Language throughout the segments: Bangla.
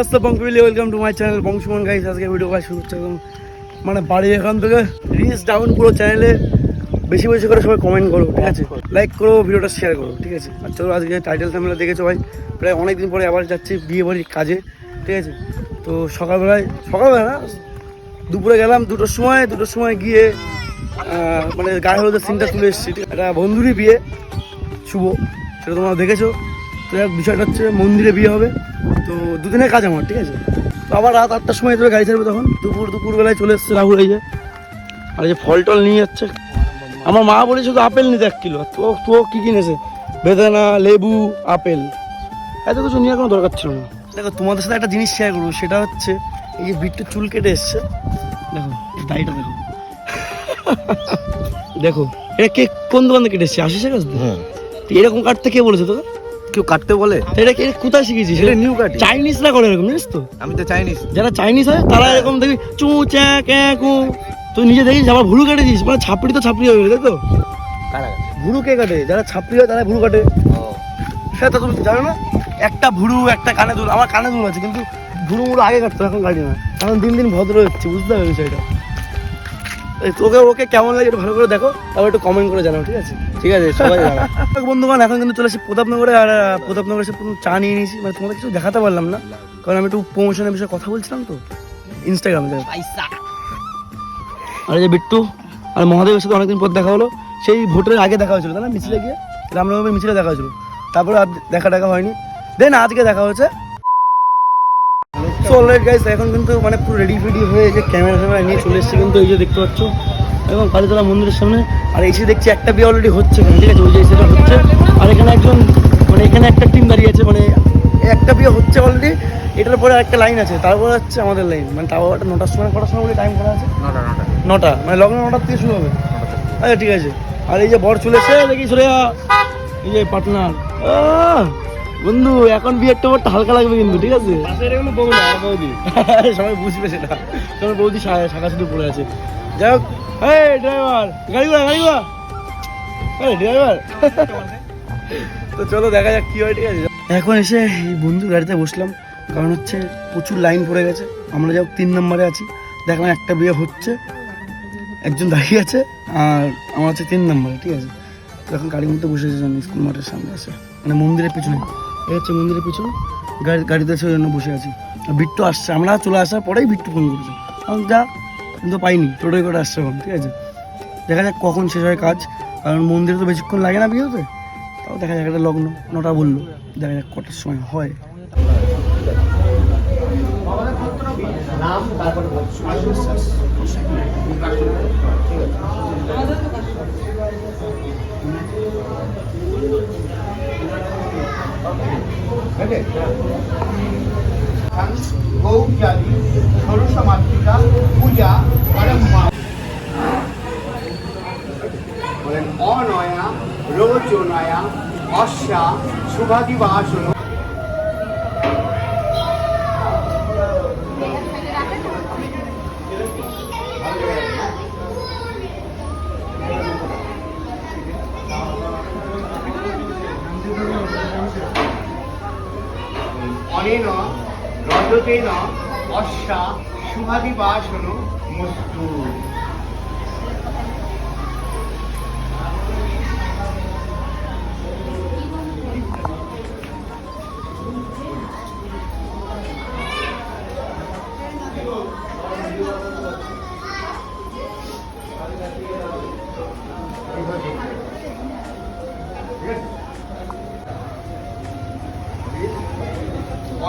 হোয়াটসঅ্যাপ বঙ্কবিলি ওয়েলকাম টু মাই চ্যানেল বংশমন গাইস আজকে ভিডিও কাজ শুরু হচ্ছে একদম মানে বাড়ি এখান থেকে রিচ ডাউন পুরো চ্যানেলে বেশি বেশি করে সবাই কমেন্ট করো, ঠিক আছে? লাইক করো ভিডিওটা শেয়ার করো, ঠিক আছে? আর চলো আজকে টাইটেল থামলে দেখেছ ভাই। প্রায় অনেক দিন পরে আবার যাচ্ছি বিয়ে বাড়ির কাজে, ঠিক আছে? তো সকালবেলায় সকালবেলা না, দুপুরে গেলাম দুটোর সময় দুটোর সময় গিয়ে মানে গায়ে হলুদের সিনটা তুলে এসেছি একটা বন্ধুরই বিয়ে, শুভ, সেটা তোমরা দেখেছ। তো বিষয়টা হচ্ছে মন্দিরে বিয়ে হবে। তো দুদিনের কাজ আমার ঠিক আছে? তো আবার রাত আটটার সময় তোর গাড়ি ছাড়বে তখন। দুপুর দুপুরবেলায় চলে এসছে রাহুল এই যে। আর এই যে ফল টল নিয়ে যাচ্ছে। আমার মা বলে শুধু আপেল নিতে এক কিলো তো তো কী কিনেছে? বেদানা লেবু আপেল। এত কিছু নিয়ে কোনো দরকার ছিল না। দেখো তোমাদের সাথে একটা জিনিস শেয়ার করব সেটা হচ্ছে এই যে বিট্টু চুল কেটে এসছে। দেখো দাড়িটা দেখো। দেখো এটা কে কোন দোকান থেকে কেটে এসছে? আশিসের কাছ থেকে? তো এরকম কাটতে কে বলেছে তোকে? কেউ কাটতে বলে? এটা কে কোথায় শিখেছিস? এটা নিউ কাটি। চাইনিজরা করে এরকম জানিস তো? আমি তো চাইনিজ যারা চাইনিজ হয় তারা এরকম দেখবি চু চ্যা ক্যা কু। তুই নিজে দেখিস আবার ভুরু কেটে দিস মানে ছাপড়ি তো ছাপড়ি হবে তাই তো? ভুরু কে কাটে? যারা ছাপড়ি হয় তারা ভুরু কাটে। সেটা তুমি জানো না একটা ভুরু একটা কানে দুল আমার কানে দুল আছে কিন্তু ভুরু মুরু আগে কাটতো এখন কাটি না। এখন দিন দিন ভদ্র হচ্ছে বুঝতে হবে বিষয়টা। তোকে ওকে কেমন লাগে একটু ভালো করে দেখো তারপর একটু কমেন্ট করে জানাও ঠিক আছে? ঠিক আছে সবাই। বন্ধুগণ এখন কিন্তু চলে এসেছি প্রতাপনগরে আর প্রতাপনগরে এসে পুরো চা নিয়ে নিয়েছি। মানে তোমাদের কিছু দেখাতে পারলাম না। কারণ আমি একটু প্রমোশনের বিষয়ে কথা বলছিলাম তো। ইনস্টাগ্রামে আর যে বিট্টু আর মহাদেবের সাথে অনেকদিন পর দেখা হলো। সেই ভোটের আগে দেখা হয়েছিল তাই না মিছিলে গিয়ে রামনবমীর মিছিলে দেখা হয়েছিল। তারপরে আর দেখা দেখা হয়নি। দেন আজকে দেখা হয়েছে। সো অলরাইট গাইস এখন কিন্তু মানে পুরো রেডি ফেডি হয়ে যে ক্যামেরা ফ্যামেরা নিয়ে চলে এসেছে কিন্তু এই যে দেখতে পাচ্ছ। এবং কালীতলা মন্দিরের সামনে আর এসে দেখছি একটা বিয়ে অলরেডি হচ্ছে এখানে, ঠিক আছে? ওই যে সেটা হচ্ছে। আর এখানে একজন মানে এখানে একটা টিম দাঁড়িয়ে আছে মানে একটা বিয়ে হচ্ছে অলরেডি এটার পরে একটা লাইন আছে তারপরে হচ্ছে আমাদের লাইন মানে তাও একটা নটার সময় কটার সময় বলে টাইম করা আছে? নটা নটা। নটা মানে লগ্ন নটার থেকে শুরু হবে। আচ্ছা ঠিক আছে। আর এই যে বর চলেছে দেখি যা। এই যে পার্টনার বন্ধু এখন বিয়ে একটা বরটা হালকা লাগবে কিন্তু ঠিক আছে? বৌদি সবাই বুঝবে সেটা। তোমার বৌদি শাখা শুধু পড়ে আছে। যাই হোক এই ড্রাইভার গাড়ি ঘোড়া গাড়ি ঘোড়া এই ড্রাইভার তো চলো দেখা যাক কি হয় ঠিক আছে? এখন এসে এই বন্ধুর গাড়িতে বসলাম। কারণ হচ্ছে প্রচুর লাইন পড়ে গেছে। আমরা যাও তিন নম্বরে আছি। দেখলাম একটা বিয়ে হচ্ছে। একজন দাঁড়িয়ে আছে আর আমার হচ্ছে তিন নম্বরে ঠিক আছে? তো এখন গাড়ির মধ্যে বসে আছে স্কুল মাঠের সামনে আছে। মানে মন্দিরের পিছনে। এই হচ্ছে মন্দিরের পিছনে। গাড়ি গাড়িতে সেই জন্য বসে আছি। আর বিট্টু আসছে। আমরা চলে আসার পরেই বিট্টু ফোন করেছে। আমি যা কিন্তু পাইনি। টোটোই করে আসছে এখন, ঠিক আছে? দেখা যাক কখন শেষ হয় কাজ। কারণ মন্দিরে তো বেশিক্ষণ লাগে না বিয়ে হতে তাও দেখা যাক, একটা লগ্ন। নটা বলল। দেখা যাক কটার সময় হয়। গৌচারী ষোড়শমাতৃকা পূজা পরম্পরা বলেন অনয়া রোচনয়া অশ্যা শুভাদিবাসন। অনেন রজতেন বাস শুভাদিবাসন মস্তু।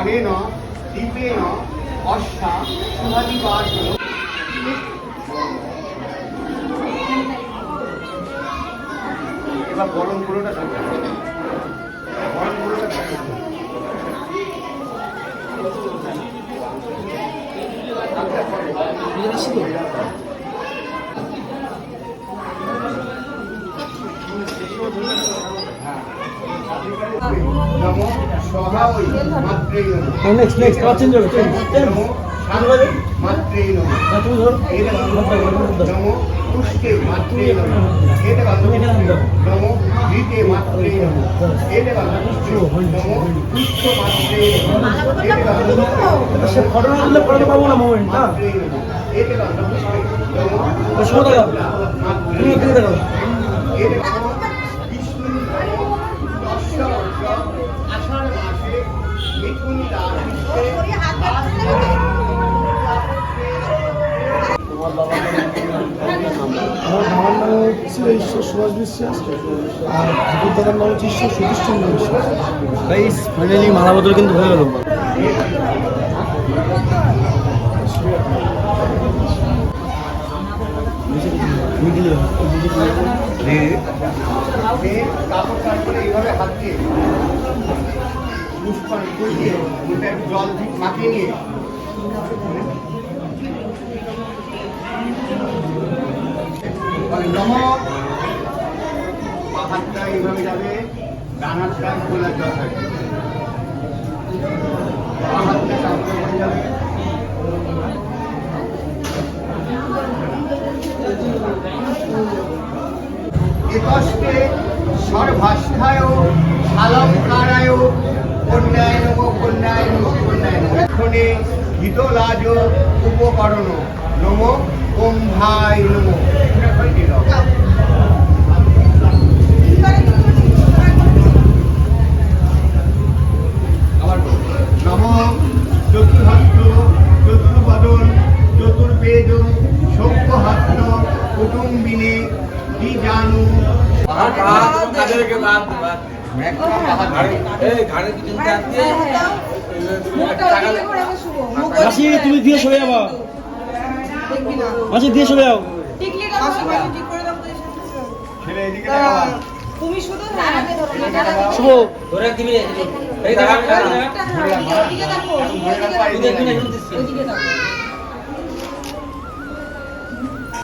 অনেন দীপেন অশ্যা শুভাদিবাসন এবার গরম পুরোটা থাকবে গরম পুরোটা থাকবে নমো সহায় এতে নমো পুষ্ট মাত্রে নমঃ এতে সে ঘটনা বললে পড়াতে পারব না মোমেন্ট না মাত্রে নমঃ এতে পুষ্টে নমো তো শোনো দাদা তুমি দেখো আমার বাবার নাম হচ্ছে ঈশ্বর সুভাষ বিশ্বাস আর ঠাকুর দাদার নাম হচ্ছে ঈশ্বর সতীশচন্দ্র বিশ্বাস গাইস ফাইনালি মালা বদল কিন্তু হয়ে গেল সে কাপড় চান এইভাবে যাবে ডান হাতটা খোলা জল থাকবে বাঁ হাতটা কন্যায় নম কন্যায় নম কন্যায় নম এক্ষণে হিতলাজ উপকরণ নম কুম্ভায় নম। তুমি দিয়ে সরে যাবা। মাসি দিয়ে সরে যাও। তুমি শুধু ধরো শুভ দেখো ওদিকে দেখো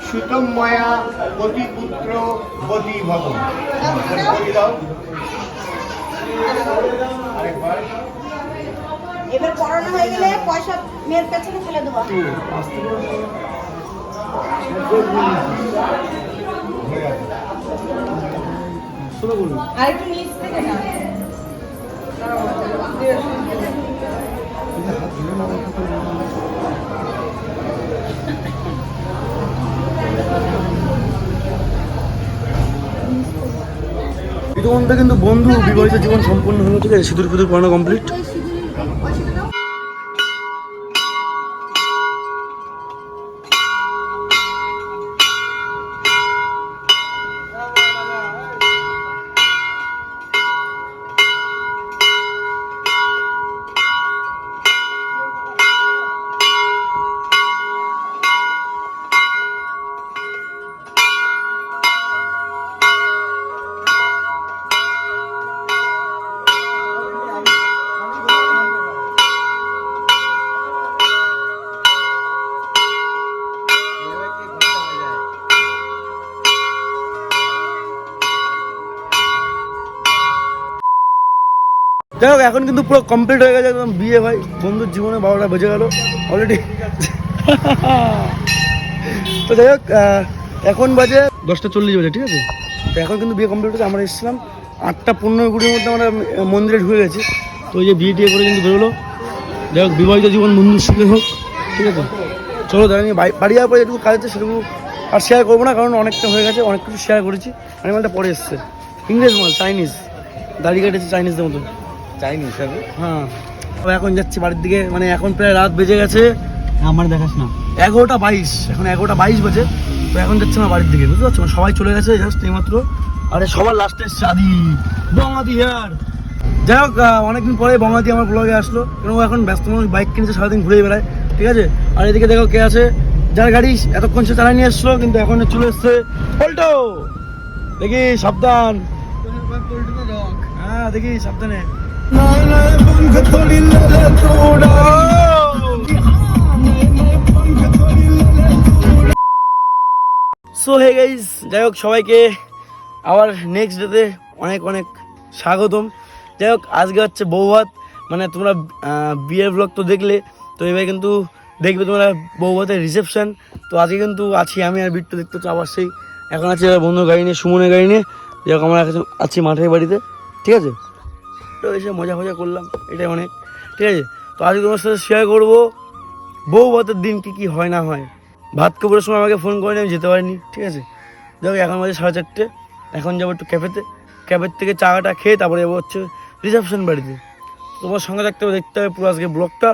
সুতময়া পতি পুত্র পতি ভব এবার পড়ানো হয়ে গেলে পয়সা মেয়ের পেছনে ফেলে দেবো হয়ে গেছে শুভ বলুন আর কিন্তু বন্ধু বিবাহিত জীবন সম্পূর্ণ ঠিক আছে? সিঁদুর ফিদুর পড়ানো কমপ্লিট যাই হোক, এখন কিন্তু পুরো কমপ্লিট হয়ে গেছে একদম বিয়ে ভাই। বন্ধুর জীবনে বারোটা বেজে গেল অলরেডি তো যাই হোক এখন বাজে দশটা চল্লিশ বাজে, ঠিক আছে? তো এখন কিন্তু বিয়ে কমপ্লিট হয়েছে আমরা এসেছিলাম। আটটা পনেরো কুড়ির মধ্যে আমরা মন্দিরে ঢুকে গেছি। তো এই যে বিয়ে টিয়ে করে কিন্তু বেরোলো। যাই হোক, বিবাহিত জীবন বন্ধুর সুখে হোক, ঠিক আছে? চলো দাঁড়িয়ে বাড়ি যাওয়ার পরে যেটুকু কাজ আছে সেটুকু আর শেয়ার করব না, কারণ অনেকটা হয়ে গেছে, অনেক কিছু শেয়ার করেছি। অ্যানিমালটা পরে এসছে। ইংরেজ মাল চাইনিজ দাড়ি কাটেছে চাইনিজদের মতো চাইনি হিসাবে। হ্যাঁ। তো এখন যাচ্ছি বাড়ির দিকে মানে এখন প্রায় রাত বেজে গেছে। আমার দেখাস না। এগারোটা বাইশ এখন এগারোটা বাইশ বাজে। তো এখন যাচ্ছে না বাড়ির দিকে বুঝতে পারছ? সবাই চলে গেছে জাস্ট এইমাত্র। আরে সবার লাস্টে এসছে আদি। বঙ্গাদি হেয়ার যাই হোক অনেকদিন পরে বঙ্গাদি আমার ব্লগে আসলো। কেন এখন ব্যস্ত মানুষ বাইক কিনেছে সারাদিন ঘুরে বেড়ায়। ঠিক আছে? আর এদিকে দেখো কে আছে। যার গাড়ি এতক্ষণ সে চালাই নিয়ে এসলো কিন্তু এখন চলে এসছে পল্টো। দেখি সাবধান। হ্যাঁ দেখি সাবধানে। সো হে গাইস যাই হোক সবাইকে আবার নেক্সট ডেতে অনেক অনেক স্বাগতম। যাই হোক, আজকে হচ্ছে বৌভাত। মানে তোমরা বিয়ের ব্লগ তো দেখলে, তো এবার কিন্তু দেখবে তোমরা বউবাতের রিসেপশন তো আজকে কিন্তু আছি আমি আর বিট্টু, দেখতে তো আবার সেই এখন আছে বন্ধুর গাড়ি নিয়ে, সুমনের গাড়ি নিয়ে। যেরকম আমরা আছি মাঠের বাড়িতে। ঠিক আছে? তো এসে মজা ফজা করলাম, এটাই অনেক। ঠিক আছে? তো আজকে তোমার সাথে শেয়ার করব বউ ভাতের দিন কি কি হয় না হয়। ভাত কাপড়ের সময় আমাকে ফোন করেনি, আমি যেতে পারিনি, ঠিক আছে? যাই এখন বাজে সাড়ে চারটে, এখন যাব একটু ক্যাফেতে ক্যাফের থেকে চাটা খেয়ে তারপরে যাব হচ্ছে রিসেপশন বাড়িতে। তোমার সঙ্গে থাকতে হবে, দেখতে হবে পুরো আজকে ব্লগটা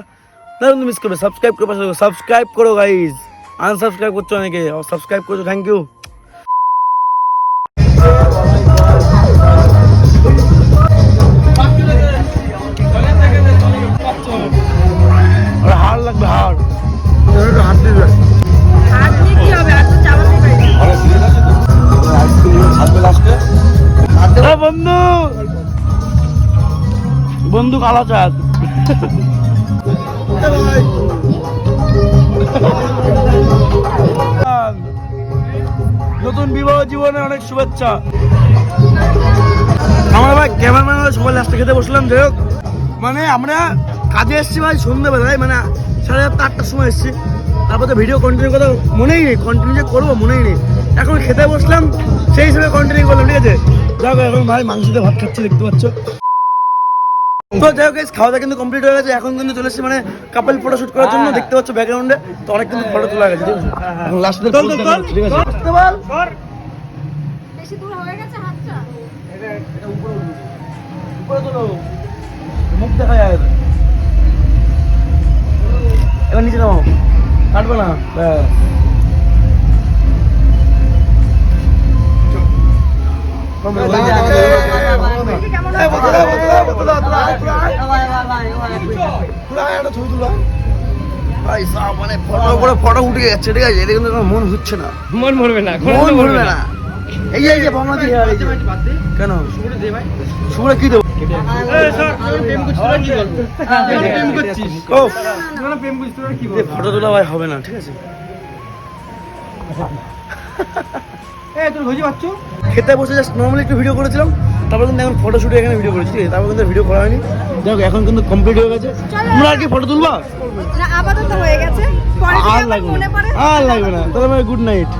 না কিন্তু মিস করবে। সাবস্ক্রাইব করে পাশে সাবস্ক্রাইব করো গাইজ আনসাবস্ক্রাইব করছ অনেকে। সাবস্ক্রাইব করছ থ্যাংক ইউ বন্ধু। বন্ধু কালা চাঁদ। নতুন বিবাহ জীবনে অনেক শুভেচ্ছা। আমরা ভাই ক্যামেরাম্যান সবাই লাস্টে খেতে বসলাম, যাই হোক। মানে আমরা কাজে এসেছি ভাই সন্ধ্যেবেলায় মানে সাড়ে আটটা আটটার সময় এসেছি। তারপর তো ভিডিও কন্টিনিউ কথা মনেই নেই কন্টিনিউ যে করব মনেই নেই। এখন খেতে বসলাম, সেই হিসেবে কন্টিনিউ করলাম, ঠিক আছে? যাই হোক এখন ভাই মাংস দিয়ে ভাত খাচ্ছি দেখতে পাচ্ছ। তো যাই হোক খাওয়া দাওয়া কিন্তু কমপ্লিট হয়ে গেছে। এখন কিন্তু চলে এসেছি মানে কাপল ফটো শুট করার জন্য দেখতে পাচ্ছ ব্যাকগ্রাউন্ডে তো অনেক কিন্তু ফটো তোলা গেছে এখন লাস্টে ঠিক আছে? আসতে বল। বেশি দূর হয়ে গেছে হাতটা। উপরে তোলো। মুখ দেখা যায় এবার নিচে নামো কাটবো না। ব্যাস। মানে ফটো করে ফটো উঠে যাচ্ছে ঠিক আছে? এটা কিন্তু মন হচ্ছে না। মন ভরবে না মন ভরবে না। এই যে এই যে বঙ্গাদি হেয়ার এই যে। কেন? শুভরে কি দেবো? ফটো তোলা ভাই হবে না ঠিক আছে? খেতে বসে জাস্ট নর্মালি একটু ভিডিও করেছিলাম। তারপর কিন্তু এখন ফটো শুটে এখানে ভিডিও করেছি তারপর কিন্তু ভিডিও করা হয়নি। দেখো এখন কিন্তু কমপ্লিট হয়ে গেছে। তোমরা আর কি ফটো তুলবো? না আপাতত হয়ে গেছে। পরে আর লাগবে মনে না পড়ে। আর লাগবে না। তাহলে গুড নাইট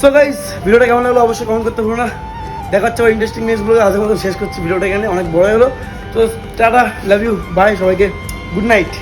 সো গাইস ভিডিওটা কেমন লাগল অবশ্যই কমেন্ট করতে ভুলো না। দেখা হচ্ছে ইন্টারেস্টিং নিউজগুলো আজকের মতো শেষ করছি। ভিডিওটা এখানে অনেক বড় হলো। তো টাটা লাভ ইউ বাই সবাইকে। Good night